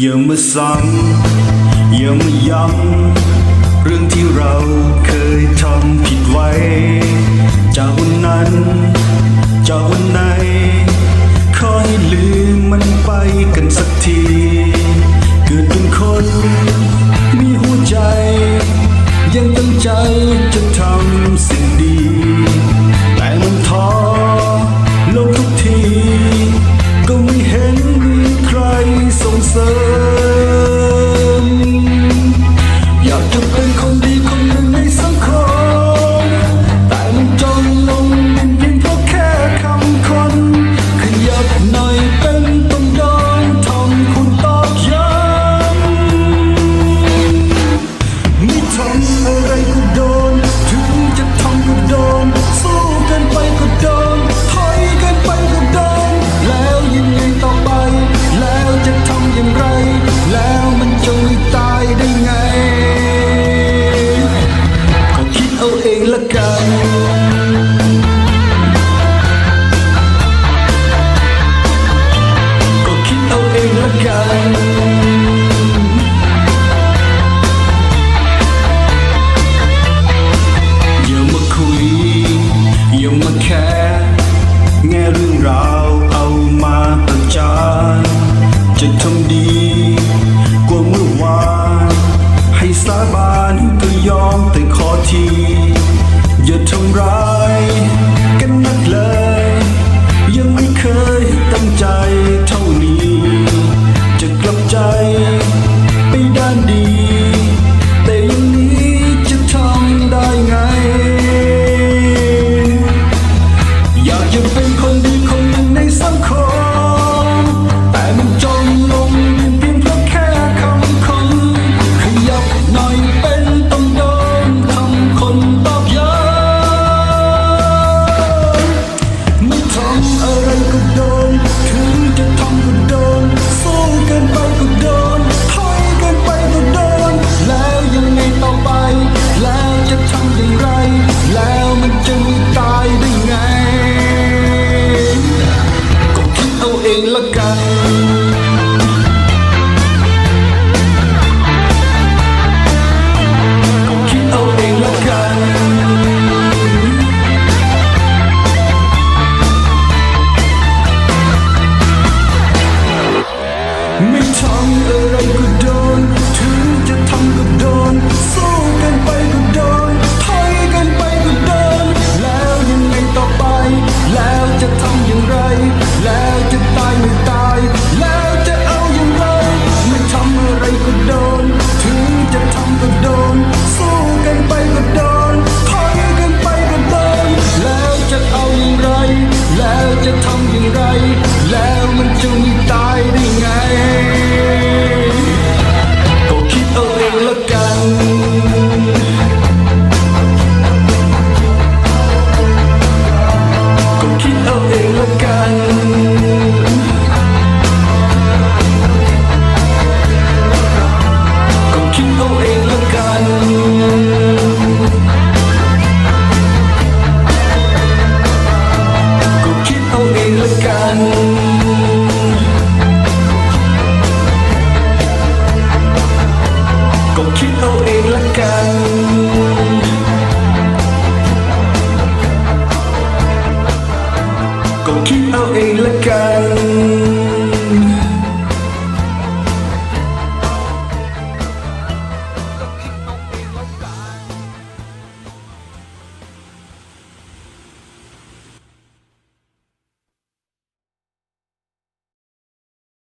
อย่ามาซ้ำอย่ามาย้ำเรื่องที่เราเคยทำผิดไว้ จากวันนั้น จากวันไหนขอให้ลืมมันไปกันสักที เกิดเป็นคน มีหัวใจ ยังตั้งใจจะทำสิ่งดี แต่มันท้อลงทุกที ก็ไม่เห็นมีใครส่งเสริมัะทำดีกว่าเมื่อวาน ให้สาบานก็ยอมแต่ขอที อย่าทำร้ายกันนะ Me Mit Tang, er ein do. one.